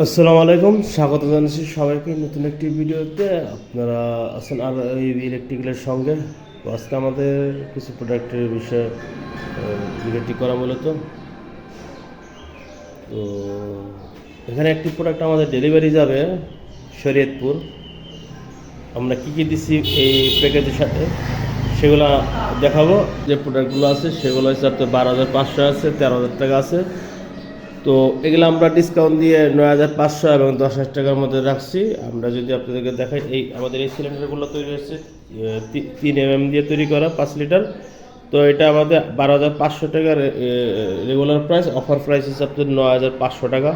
আসসালামু আলাইকুম, স্বাগত জানাচ্ছি সবাইকে নতুন একটি ভিডিওতে। আপনারা আছেন আর এই ইলেকট্রিক্যালের সঙ্গে। আজকে আমাদের কিছু প্রোডাক্টের বিষয়ে ভিডিওটি করা মূলত। তো এখানে একটি প্রোডাক্ট আমাদের ডেলিভারি যাবে, শরীয়তপুর। আমরা কী কী দিচ্ছি এই প্যাকেজের সাথে, সেগুলো দেখাবো। যে প্রোডাক্টগুলো আছে, সেগুলো হচ্ছে আপনার বারো হাজার পাঁচশো আছে, তেরো হাজার টাকা আছে। তো এগুলো আমরা ডিসকাউন্ট দিয়ে নয় হাজার পাঁচশো এবং দশ হাজার টাকার মধ্যে রাখছি। আমরা যদি আপনাদেরকে দেখাই, এই আমাদের এই সিলিন্ডারগুলো তৈরি হয়েছে তিন এম এম দিয়ে তৈরি করা, পাঁচ লিটার। তো এটা আমাদের বারো হাজার পাঁচশো টাকার রেগুলার প্রাইস অফার প্রাইস হিসাবে নয় হাজার পাঁচশো টাকা।